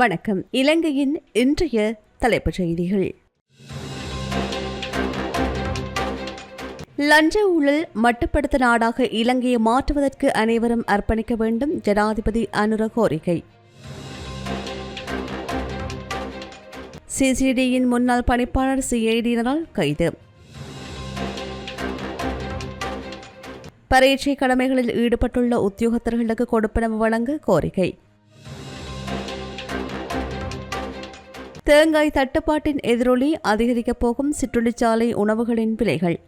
வணக்கம். இலங்கையின் இன்றைய தலைப்புச் செய்திகள். லஞ்ச ஊழல் மட்டுப்படுத்த நாடாக இலங்கையை மாற்றுவதற்கு அனைவரும் அர்ப்பணிக்க வேண்டும் ஜனாதிபதி அனுர கோரிக்கை சிசிடியின் முன்னாள் பணிப்பாளர் சிஐடியினரால் கைது. பரீட்சை கடமைகளில் ஈடுபட்டுள்ள உத்தியோகத்தர்களுக்கு கொடுப்பனவு வழங்க கோரிக்கை. தேங்காய் தட்டுப்பாட்டின் எதிரொலி அதிகரிக்கப் போகும் சிற்றுண்டிச்சாலை உணவுகளின் விலைகள்.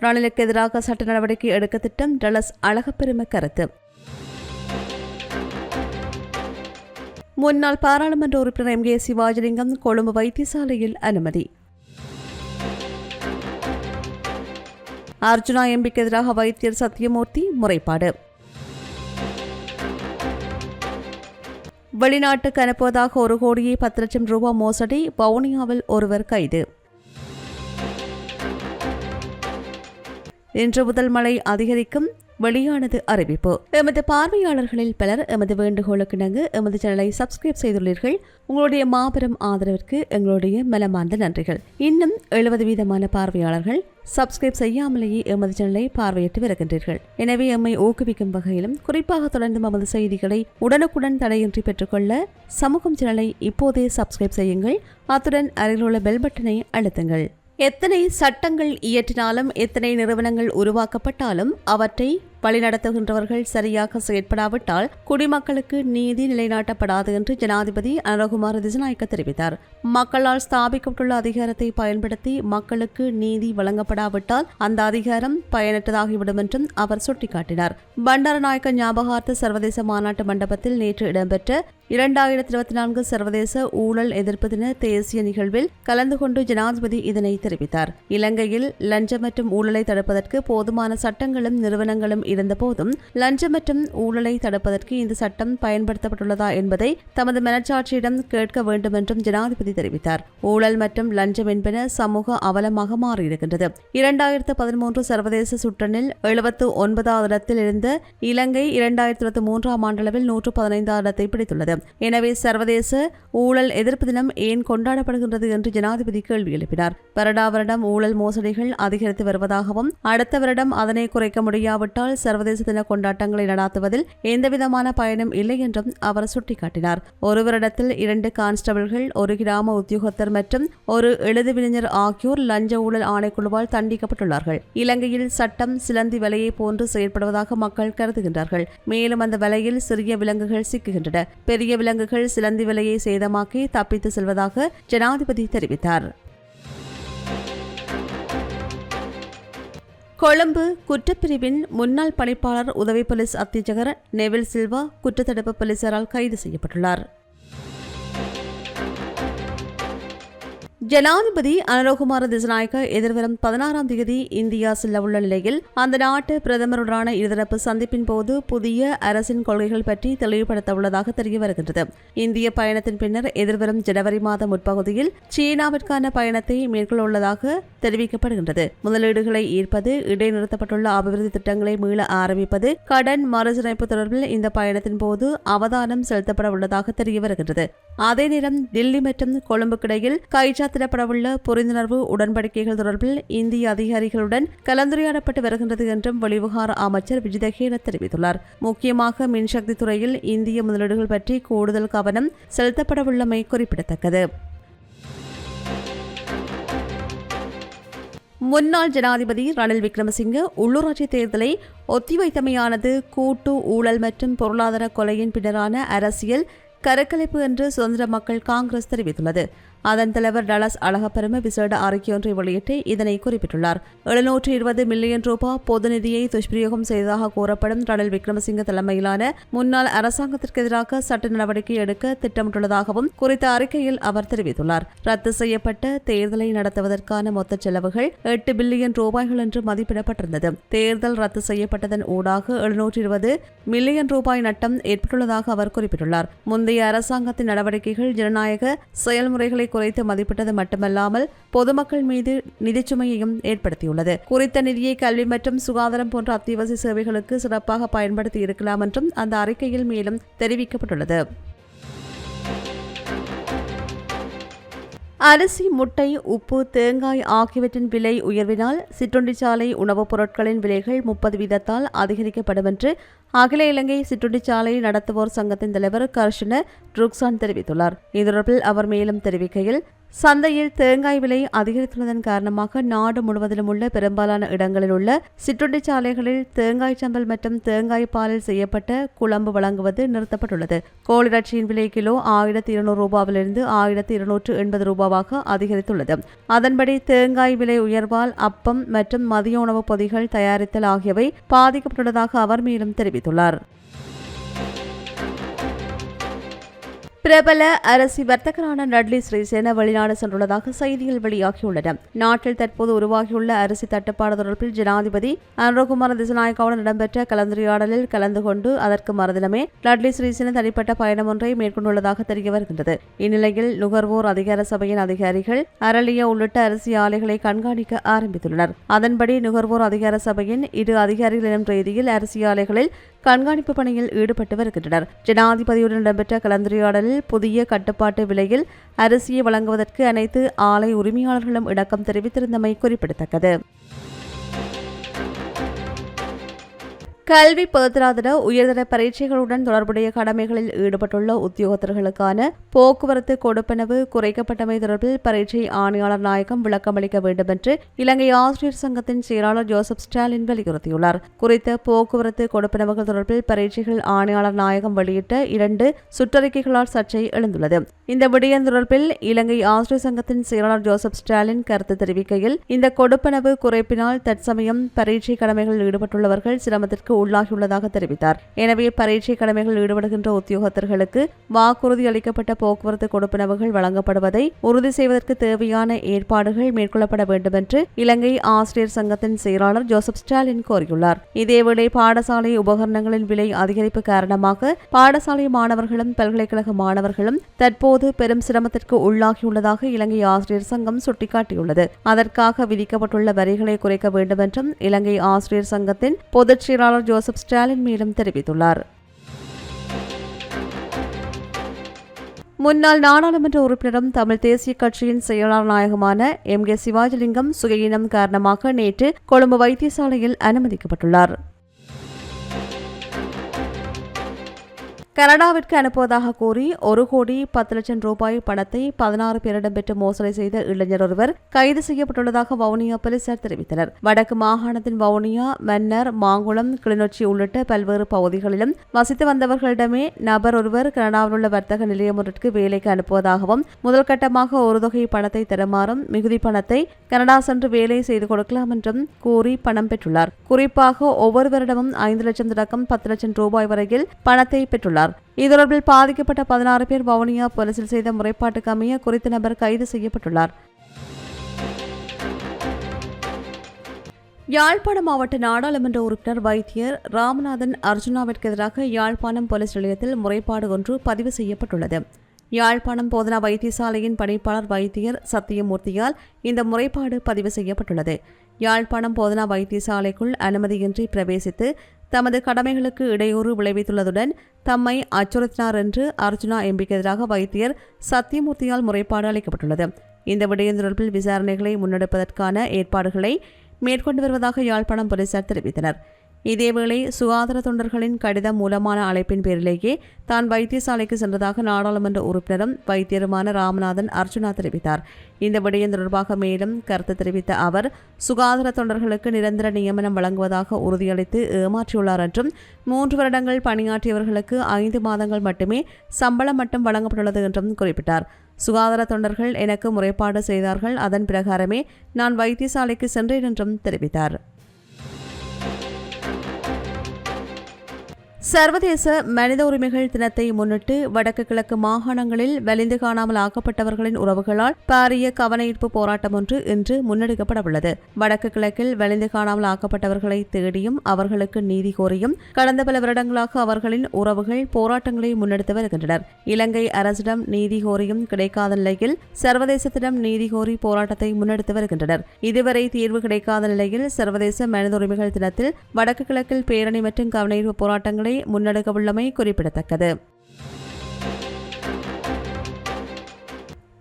ரணிலுக்கு எதிராக சட்ட நடவடிக்கை எடுக்க திட்டம் டலஸ் அழகப்பெருமை கருத்து. முன்னாள் பாராளுமன்ற உறுப்பினர் எம். கே. சிவாஜிலிங்கம் கொழும்பு வைத்தியசாலையில் அனுமதி. அர்ஜுனா எம்பிக்கு எதிராக வைத்தியர் சத்யமூர்த்தி முறைப்பாடு. வெளிநாட்டுக்கு அனுப்புவதாக ஒரு கோடியே பத்து லட்சம் ரூபாய் மோசடி வவுனியாவில் ஒருவர் கைது. இன்று முதல் மழை அதிகரிக்கும் வெளியானது அறிவிப்பு. எமது பார்வையாளர்களில் பலர் எமது வேண்டுகோளுக்கு இணங்க எமது சேனலை சப்ஸ்கிரைப் செய்துள்ளீர்கள். உங்களுடைய மாபெரும் ஆதரவிற்கு எங்களுடைய மனமார்ந்த நன்றிகள். இன்னும் எழுபது வீதமான பார்வையாளர்கள் சப்ஸ்கிரைப் செய்யாமலேயே எமது சேனலை பார்வையிட்டு வருகின்றீர்கள். எனவே எம்மை ஊக்குவிக்கும் வகையிலும் குறிப்பாக தொடர்ந்து நமது செய்திகளை உடனுக்குடன் தடையின்றி பெற்றுக்கொள்ள சமூகம் சேனலை இப்போதே சப்ஸ்கிரைப் செய்யுங்கள். அத்துடன் அருகிலுள்ள பெல் பட்டனை அழுத்துங்கள். எத்தனை சட்டங்கள் இயற்றினாலும் எத்தனை நிறுவனங்கள் உருவாக்கப்பட்டாலும் அவற்றை வழிநடத்துகின்றவர்கள் சரியாக செயற்படாவிட்டால் குடிமக்களுக்கு நீதி நிலைநாட்டப்படாது என்று ஜனாதிபதி அனுகுமார் திசநாயக்க தெரிவித்தார். மக்களால் ஸ்தாபிக்கப்பட்டுள்ள அதிகாரத்தை பயன்படுத்தி மக்களுக்கு நீதி வழங்கப்படாவிட்டால் அந்த அதிகாரம் பயனற்றதாகிவிடும் என்றும் அவர் சுட்டிக்காட்டினார். பண்டாரநாயக்க ஞாபகார்த்த சர்வதேச மாநாட்டு மண்டபத்தில் நேற்று இடம்பெற்ற இரண்டாயிரத்தி இருபத்தி நான்கு சர்வதேச ஊழல் எதிர்ப்பு தின தேசிய நிகழ்வில் கலந்து கொண்டு ஜனாதிபதி இதனை தெரிவித்தார். இலங்கையில் லஞ்சம் மற்றும் ஊழலை தடுப்பதற்கு போதுமான சட்டங்களும் நிறுவனங்களும் இருந்தபோதும் லஞ்சம் மற்றும் ஊழலை தடுப்பதற்கு இந்த சட்டம் பயன்படுத்தப்பட்டுள்ளதா என்பதை தமது மனச்சாட்சியிடம் கேட்க வேண்டும் என்றும் ஜனாதிபதி தெரிவித்தார். ஊழல் மற்றும் லஞ்சம் என்பன சமூக அவலமாக மாறியிருக்கின்றது. இரண்டாயிரத்து பதிமூன்று சர்வதேச சுற்றனில் எழுபத்து ஒன்பதாவது இடத்தில் இருந்த இலங்கை இரண்டாயிரத்தி இருபத்தி மூன்றாம் ஆண்டளவில் நூற்று பதினைந்தாவது இடத்தை பிடித்துள்ளது. எனவே சர்வதேச ஊழல் எதிர்ப்பு தினம் ஏன் கொண்டாடப்படுகின்றது என்று ஜனாதிபதி கேள்வி எழுப்பினார். வருடா வருடம் ஊழல் மோசடிகள் அதிகரித்து வருவதாகவும் அடுத்த வருடம் அதனை குறைக்க முடியாவிட்டால் சர்வதேச தின கொண்டாட்டங்களை நடாத்துவதில் எந்தவிதமான பயனும் இல்லை என்றும் அவர் சுட்டிக்காட்டினார். ஒரு வருடத்தில் இரண்டு கான்ஸ்டபிள்கள் ஒரு கிராம உத்தியோகத்தர் மற்றும் ஒரு எழுதுவிஞர் ஆகியோர் லஞ்ச ஊழல் ஆணைக்குழுவால் தண்டிக்கப்பட்டுள்ளார்கள். இலங்கையில் சட்டம் சிலந்தி வலையை போன்று செயற்படுவதாக மக்கள் கருதுகின்றார்கள். மேலும் அந்த வலையில் சிறிய விலங்குகள் சிக்குகின்றன. பெரிய விலங்குகள் சிலந்தி விலையை சேதமாக்கி தப்பித்து செல்வதாக ஜனாதிபதி தெரிவித்தார். கொழும்பு குற்றப்பிரிவின் முன்னாள் பணிப்பாளர் உதவி போலீஸ் அத்தியட்சகர் நெவில் சில்வா குற்றத்தடுப்பு போலீசாரால் கைது செய்யப்பட்டுள்ளார். ஜனாதிபதி அனுரகுமார திசநாயக்க எதிர்வரும் பதினாறாம் தேதி இந்தியா செல்ல உள்ள நிலையில் அந்த நாட்டு பிரதமருடனான இருதரப்பு சந்திப்பின் போது புதிய அரசின் கொள்கைகள் பற்றி தெளிவுபடுத்த உள்ளதாக தெரிய வருகின்றது. இந்திய பயணத்தின் பின்னர் எதிர்வரும் ஜனவரி மாதம் முற்பகுதியில் சீனாவிற்கான பயணத்தை மேற்கொள்ள உள்ளதாக தெரிவிக்கப்படுகின்றது. முதலீடுகளை ஈர்ப்பது இடைநிறுத்தப்பட்டுள்ள அபிவிருத்தி திட்டங்களை மீள ஆரம்பிப்பது கடன் மறுசீரமைப்பு தொடர்பில் இந்த பயணத்தின் போது அவதானம் செலுத்தப்பட உள்ளதாக தெரிய வருகின்றது. அதே நேரம் டில்லி மற்றும் கொழும்புக்கிடையில் கைச்சாத்திடப்படவுள்ள புரிந்துணர்வு உடன்படிக்கைகள் தொடர்பில் இந்திய அதிகாரிகளுடன் கலந்துரையாடப்பட்டு வருகின்றது என்றும் வெளிவிவகார அமைச்சர் விஜிதகேன தெரிவித்துள்ளார். முக்கியமாக மின்சக்தி துறையில் இந்திய முதலீடுகள் பற்றி கூடுதல் கவனம் செலுத்தப்படவுள்ளமை குறிப்பிடத்தக்கது. முன்னாள் ஜனாதிபதி ரணில் விக்ரமசிங்க உள்ளூராட்சி தேர்தலை ஒத்திவைத்தமையானது கூட்டு ஊழல் மற்றும் பொருளாதார கொலையின் பின்னரான அரசியல் கருக்கலைப்பு என்று சுதந்திர மக்கள் காங்கிரஸ் தெரிவித்துள்ளது. அதன் தலைவர் டலஸ் அழகப்பெரும விசேட அறிக்கையொன்றை வெளியிட்டு இதனை குறிப்பிட்டுள்ளார். எழுநூற்று இருபது மில்லியன் ரூபாய் பொது நிதியை துஷ்பிரயோகம் செய்ததாக கூறப்படும் ரணில் விக்ரமசிங்க தலைமையிலான முன்னாள் அரசாங்கத்திற்கு எதிராக சட்ட நடவடிக்கை எடுக்க திட்டமிட்டுள்ளதாகவும் குறித்த அறிக்கையில் அவர் தெரிவித்துள்ளார். ரத்து செய்யப்பட்ட தேர்தலை நடத்துவதற்கான மொத்த செலவுகள் எட்டு பில்லியன் ரூபாய்கள் என்று மதிப்பிடப்பட்டிருந்தது. தேர்தல் ரத்து செய்யப்பட்டதன் ஊடாக எழுநூற்று இருபது மில்லியன் ரூபாய் நட்டம் ஏற்பட்டுள்ளதாக அவர் குறிப்பிட்டுள்ளார். முந்தைய அரசாங்கத்தின் நடவடிக்கைகள் ஜனநாயக செயல்முறைகளை குறைத்து மதிப்பிட்டது மட்டுமல்லாமல் பொதுமக்கள் மீது நிதிச்சுமையையும் ஏற்படுத்தியுள்ளது. குறித்த நிதியை கல்வி மற்றும் சுகாதாரம் போன்ற அத்தியாவசிய சேவைகளுக்கு சிறப்பாக பயன்படுத்தி இருக்கலாம் என்றும் அந்த அறிக்கையில் மேலும் தெரிவிக்கப்பட்டுள்ளது. அரிசி முட்டை உப்பு தேங்காய் ஆகியவற்றின் விலை உயர்வினால் சிற்றுண்டிச்சாலை உணவுப் பொருட்களின் விலைகள் முப்பது வீதத்தால் அதிகரிக்கப்படும் என்று அகில இலங்கை சிற்றுண்டிச்சாலை நடத்துவோர் சங்கத்தின் தலைவர் கர்ஷன ருக்சான் தெரிவித்துள்ளார். இது தொடர்பில் அவர் மேலும் தெரிவிக்கையில் சந்தையில் தேங்காய் விலை அதிகரித்துள்ளதன் காரணமாக நாடு முழுவதிலும் உள்ள பெரும்பாலான இடங்களில் உள்ள சிற்றுண்டி சாலைகளில் தேங்காய் சம்பல் மற்றும் தேங்காய் பாலில் செய்யப்பட்ட குழம்பு வழங்குவது நிறுத்தப்பட்டுள்ளது. கோழிரட்சியின் விலை கிலோ ஆயிரத்தி இருநூறு ரூபாவிலிருந்து ஆயிரத்தி இருநூற்று எண்பது ரூபாவாக அதிகரித்துள்ளது. அதன்படி தேங்காய் விலை உயர்வால் அப்பம் மற்றும் மதிய உணவுப் பொதிகள் தயாரித்தல் ஆகியவை பாதிக்கப்பட்டுள்ளதாக அவர் மேலும் தெரிவித்துள்ளார். பிரபல அரசி வர்த்தகரான நட்லி ஸ்ரீசேன வெளிநாடு சென்றுள்ளதாக செய்திகள் வெளியாகியுள்ளன. நாட்டில் தற்போது உருவாகியுள்ள அரிசி தட்டுப்பாடு தொடர்பில் ஜனாதிபதி அனுரகுமார திசநாயக்காவுடன் இடம்பெற்ற கலந்துரையாடலில் கலந்து கொண்டு அதற்கு மறுதினமே நட்லி ஸ்ரீசேன தனிப்பட்ட பயணம் ஒன்றை மேற்கொண்டுள்ளதாக தெரிய வருகின்றது. இந்நிலையில் நுகர்வோர் அதிகார சபையின் அதிகாரிகள் அரளிய உள்ளிட்ட அரிசி ஆலைகளை கண்காணிக்க ஆரம்பித்துள்ளனர். அதன்படி நுகர்வோர் அதிகார சபையின் இரு அதிகாரிகள் எனும் ரீதியில் அரிசி ஆலைகளில் கண்காணிப்பு பணியில் ஈடுபட்டு வருகின்றனர். ஜனாதிபதியுடன் இடம்பெற்ற கலந்துரையாடலில் புதிய கட்டுப்பாட்டு விலையில் அரிசியை வழங்குவதற்கு அனைத்து ஆலை உரிமையாளர்களும் இணக்கம் தெரிவித்திருந்தமை குறிப்பிடத்தக்கது. கல்வி பொதுத்தராதர உயர்தர பரீட்சைகளுடன் தொடர்புடைய கடமைகளில் ஈடுபட்டுள்ள உத்தியோகத்தர்களுக்கான போக்குவரத்து கொடுப்பனவு குறைக்கப்பட்டமை தொடர்பில் பரீட்சை ஆணையாளர் நாயகம் விளக்கமளிக்க வேண்டும் என்று இலங்கை ஆசிரியர் சங்கத்தின் செயலாளர் ஜோசப் ஸ்டாலின் வலியுறுத்தியுள்ளார். குறித்த போக்குவரத்து கொடுப்பனவுகள் தொடர்பில் பரீட்சைகள் ஆணையாளர் நாயகம் வெளியிட்ட இரண்டு சுற்றறிக்கைகளால் சர்ச்சை எழுந்துள்ளது. இந்த விடயம் தொடர்பில் இலங்கை ஆசிரியர் சங்கத்தின் செயலாளர் ஜோசப் ஸ்டாலின் கருத்து தெரிவிக்கையில் இந்த கொடுப்பனவு குறைப்பினால் தற்சமயம் பரீட்சை கடமைகளில் ஈடுபட்டுள்ளவர்கள் சிரமத்திற்கு உள்ளாகியுள்ளதாக தெரிவித்தார். எனவே பரீட்சை கடமைகள் ஈடுபடுகின்ற உத்தியோகத்தர்களுக்கு வாக்குறுதி அளிக்கப்பட்ட போக்குவரத்து கொடுப்பனவுகள் வழங்கப்படுவதை உறுதி செய்வதற்கு தேவையான ஏற்பாடுகள் மேற்கொள்ளப்பட வேண்டும் என்று இலங்கை ஆசிரியர் சங்கத்தின் செயலாளர் ஜோசப் ஸ்டாலின் கோரியுள்ளார். இதேவேளை பாடசாலை உபகரணங்களின் விலை அதிகரிப்பு காரணமாக பாடசாலை மாணவர்களும் பல்கலைக்கழக மாணவர்களும் தற்போது பெரும் சிரமத்திற்கு உள்ளாகியுள்ளதாக இலங்கை ஆசிரியர் சங்கம் சுட்டிக்காட்டியுள்ளது. அதற்காக விதிக்கப்பட்டுள்ள வரிகளை குறைக்க வேண்டும் என்றும் இலங்கை ஆசிரியர் சங்கத்தின் பொதுச் செயலாளர் ஜோசப் ஸ்டாலின் மேலும் தெரிவித்துள்ளார். முன்னாள் நாடாளுமன்ற உறுப்பினரும் தமிழ் தேசிய கட்சியின் செயலாளர் நாயகமான எம் கே சிவாஜிலிங்கம் சுகையினம் காரணமாக நேற்று கொழும்பு வைத்தியசாலையில் அனுமதிக்கப்பட்டுள்ளார். கனடாவிற்கு அனுப்புவதாக கூறி ஒரு கோடி பத்து லட்சம் ரூபாய் பணத்தை பதினாறு பேரிடம் பெற்று மோசடி செய்த இளைஞர் ஒருவர் கைது செய்யப்பட்டுள்ளதாக வவுனியா போலீசார் தெரிவித்தனர். வடக்கு மாகாணத்தின் வவுனியா மன்னர் மாங்குளம் கிளிநொச்சி உள்ளிட்ட பல்வேறு பகுதிகளிலும் வசித்து வந்தவர்களிடமே நபர் ஒருவர் கனடாவில் உள்ள வர்த்தக நிலையம் ஒன்றிற்கு வேலைக்கு அனுப்புவதாகவும் முதல் கட்டமாக ஒரு தொகை பணத்தை தருமாறும் மிகுதி பணத்தை கனடா சென்று வேலை செய்து கொடுக்கலாம் என்றும் கூறி பணம் பெற்றுள்ளார். குறிப்பாக ஒவ்வொருவரிடமும் ஐந்து லட்சம் தொடக்கம் பத்து லட்சம் ரூபாய் வரையில் பணத்தை பெற்றுள்ளார். தெரிவித்தார். இதொடர்பில் பாதிக்கப்பட்ட பதினாறு பேர் வவுனியா போலீசில் செய்த முறைப்பாட்டுக்கு அமைய குறித்த நபர் கைது செய்யப்பட்டுள்ளார். யாழ்ப்பாணம் மாவட்ட நாடாளுமன்ற உறுப்பினர் வைத்தியர் ராமநாதன் அர்ஜுனாவிற்கு எதிராக யாழ்ப்பாணம் போலீஸ் நிலையத்தில் முறைப்பாடு ஒன்று பதிவு செய்யப்பட்டுள்ளது. யாழ்ப்பாணம் போதனா வைத்தியசாலையின் பணிப்பாளர் வைத்தியர் சத்தியமூர்த்தியால் இந்த முறைப்பாடு பதிவு செய்யப்பட்டுள்ளது. யாழ்ப்பாணம் போதனா வைத்தியசாலைக்குள் அனுமதியின்றி பிரவேசித்து தமது கடமைகளுக்கு இடையூறு விளைவித்துள்ளதுடன் தம்மை அச்சுறுத்தினார் என்று அர்ஜுனா எம்பிக்கு எதிராக வைத்தியர் சத்தியமூர்த்தியால் முறைப்பாடு அளிக்கப்பட்டுள்ளது. இந்த விடயம் தொடர்பில் விசாரணைகளை முன்னெடுப்பதற்கான ஏற்பாடுகளை மேற்கொண்டு வருவதாக யாழ்ப்பாணம் போலீசார் தெரிவித்தனர். இதேவேளை சுகாதார தொண்டர்களின் கடிதம் மூலமான அழைப்பின் பேரிலேயே தான் வைத்தியசாலைக்கு சென்றதாக நாடாளுமன்ற உறுப்பினரும் வைத்தியருமான ராமநாதன் அர்ஜுனா தெரிவித்தார். இந்த விடயம் தொடர்பாக மேலும் கருத்து தெரிவித்த அவர் சுகாதார தொண்டர்களுக்கு நிரந்தர நியமனம் வழங்குவதாக உறுதியளித்து ஏமாற்றியுள்ளார் என்றும் மூன்று வருடங்கள் பணியாற்றியவர்களுக்கு ஐந்து மாதங்கள் மட்டுமே சம்பளம் மட்டும் வழங்கப்பட்டுள்ளது என்றும் குறிப்பிட்டார். சுகாதார தொண்டர்கள் எனக்கு முறைப்பாடு செய்தார்கள். அதன் பிரகாரமே நான் வைத்தியசாலைக்கு சென்றேன் என்றும் தெரிவித்தார். சர்வதேச மனித உரிமைகள் தினத்தை முன்னிட்டு வடக்கு கிழக்கு மாகாணங்களில் வலிந்து காணாமல் ஆக்கப்பட்டவர்களின் உறவுகளால் பாரிய கவனஈர்ப்பு போராட்டம் ஒன்று இன்று முன்னெடுக்கப்படவுள்ளது. வடக்கு கிழக்கில் வலிந்து காணாமல் ஆக்கப்பட்டவர்களை தேடியும் அவர்களுக்கு நீதி கோரியும் கடந்த பல வருடங்களாக அவர்களின் உறவுகள் போராட்டங்களை முன்னெடுத்து வருகின்றனர். இலங்கை அரசிடம் நீதி கோரியும் கிடைக்காத நிலையில் சர்வதேசத்திடம் நீதி கோரி போராட்டத்தை முன்னெடுத்து வருகின்றனர். இதுவரை தீர்வு கிடைக்காத நிலையில் சர்வதேச மனித உரிமைகள் தினத்தில் வடக்கு கிழக்கில் பேரணி மற்றும் கவனஈர்ப்பு போராட்டங்களை முன்னெடுக்கவுள்ளமை குறிப்பிடத்தக்கது.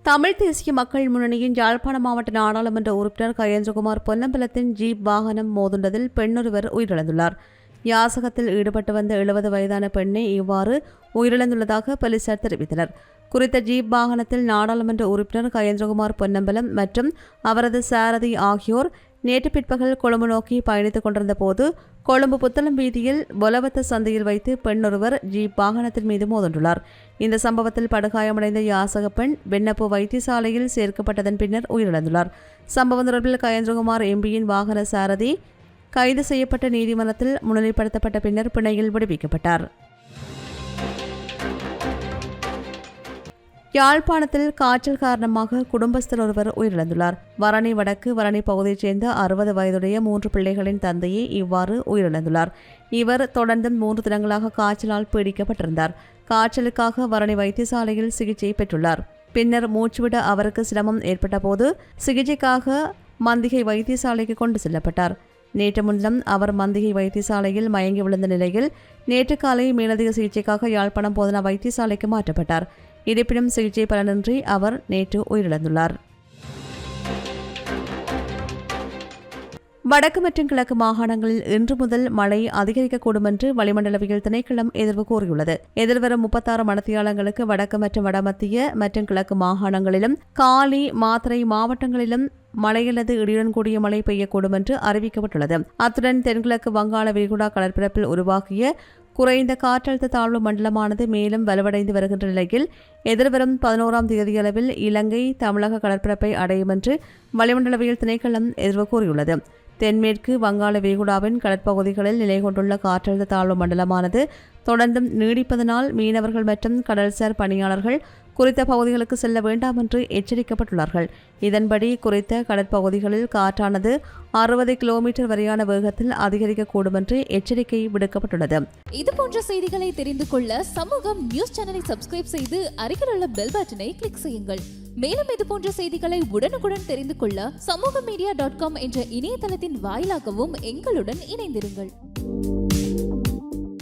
தமிழ் தேசிய மக்கள் முன்னணியின் யாழ்ப்பாண மாவட்ட நாடாளுமன்ற உறுப்பினர் கயேந்திரகுமார் பொன்னம்பலத்தின் ஜீப் வாகனம் மோதுண்டதில் பெண்ணொருவர் உயிரிழந்துள்ளார். யாசகத்தில் ஈடுபட்டு வந்த எழுபது வயதான பெண்ணை இவ்வாறு உயிரிழந்துள்ளதாக போலீசார் தெரிவித்தனர். குறித்த ஜீப் வாகனத்தில் நாடாளுமன்ற உறுப்பினர் கயேந்திரகுமார் பொன்னம்பலம் மற்றும் அவரது சாரதி ஆகியோர் நேற்று பிற்பகல் கொழும்பு நோக்கி பயணித்துக் கொண்டிருந்த போது கொழும்பு புத்தளம் வீதியில் பொலவத்த சந்தையில் வைத்து பெண்ணொருவர் ஜீப் வாகனத்தின் மீது மோதண்டுள்ளார். இந்த சம்பவத்தில் படுகாயமடைந்த யாசக பெண் வெண்ணப்பு வைத்தியசாலையில் சேர்க்கப்பட்டதன் பின்னர் உயிரிழந்துள்ளார். சம்பவம் தொடர்பில் கயேந்திரகுமார் எம்பியின் வாகன சாரதி கைது செய்யப்பட்ட நீதிமன்றத்தில் முன்னிலைப்படுத்தப்பட்ட பின்னர் பிணையில் விடுவிக்கப்பட்டார். யாழ்ப்பாணத்தில் காய்ச்சல் காரணமாக குடும்பஸ்தர் ஒருவர் உயிரிழந்துள்ளார். வரணி வடக்கு வரணி பகுதியைச் சேர்ந்த அறுபது வயதுடைய மூன்று பிள்ளைகளின் தந்தையே இவ்வாறு உயிரிழந்துள்ளார். இவர் தொடர்ந்து மூன்று தினங்களாக காய்ச்சலால் பீடிக்கப்பட்டிருந்தார். காய்ச்சலுக்காக வரணி வைத்தியசாலையில் சிகிச்சை பெற்றுள்ளார். பின்னர் மூச்சுவிட அவருக்கு சிரமம் ஏற்பட்டபோது சிகிச்சைக்காக மந்திகை வைத்தியசாலைக்கு கொண்டு செல்லப்பட்டார். நேற்று முன்தினம் அவர் மந்திகை வைத்தியசாலையில் மயங்கி விழுந்த நிலையில் நேற்று காலை மேலதிக சிகிச்சைக்காக யாழ்ப்பாணம் போதனா வைத்தியசாலைக்கு மாற்றப்பட்டார். இருப்பினும் சிகிச்சை பலனின்றி அவர் நேற்று உயிரிழந்துள்ளார். வடக்கு மற்றும் கிழக்கு மாகாணங்களில் இன்று முதல் மழை அதிகரிக்கக்கூடும் என்று வளிமண்டலவியல் திணைக்களம் எதிர்வு கூறியுள்ளது. எதிர்வரும் முப்பத்தாறு மணத்தியாளங்களுக்கு வடக்கு மற்றும் வடமத்திய மற்றும் கிழக்கு மாகாணங்களிலும் காலி மாத்திரை மாவட்டங்களிலும் மழை அல்லது இடியுடன் கூடிய மழை பெய்யக்கூடும் என்று அறிவிக்கப்பட்டுள்ளது. அத்துடன் தென்கிழக்கு வங்காள விரிகுடா கடற்பரப்பில் உருவாகிய குறைந்த காற்றழுத்த தாழ்வு மண்டலமானது மேலும் வலுவடைந்து வருகின்ற நிலையில் எதிர்வரும் பதினோராம் தேதியளவில் இலங்கை தமிழக கடற்பரப்பை அடையும் என்று வளிமண்டலவியல் திணைக்களம் எதிர்வு கூறியுள்ளது. தென்மேற்கு வங்காள விகுடாவின் கடற்பகுதிகளில் நிலை கொண்டுள்ள காற்றழுத்த தாழ்வு மண்டலமானது தொடர்ந்தும் நீடிப்பதனால் மீனவர்கள் மற்றும் கடல்சார் பணியாளர்கள் குறித்த பகுதிகளுக்கு செல்ல வேண்டாம் என்று எச்சரிக்கப்பட்டுள்ளார்கள். இதன்படி குறித்த கடற்பகுதிகளில் காற்றானது அறுபது கிலோமீட்டர் வரையான வேகத்தில் அதிகரிக்கக்கூடும் என்று எச்சரிக்கை விடுக்கப்பட்டுள்ளது. இது போன்ற செய்திகளை தெரிந்து கொள்ள சமூகம் நியூஸ் சேனலை சப்ஸ்கிரைப் செய்து அருகில் உள்ள பெல் பட்டனை கிளிக் செய்யுங்கள். மேலும் இது போன்ற செய்திகளை உடனுக்குடன் தெரிந்து கொள்ள சமூக மீடியா டாட் காம் என்ற இணையதளத்தின் வாயிலாகவும் எங்களுடன் இணைந்திருங்கள்.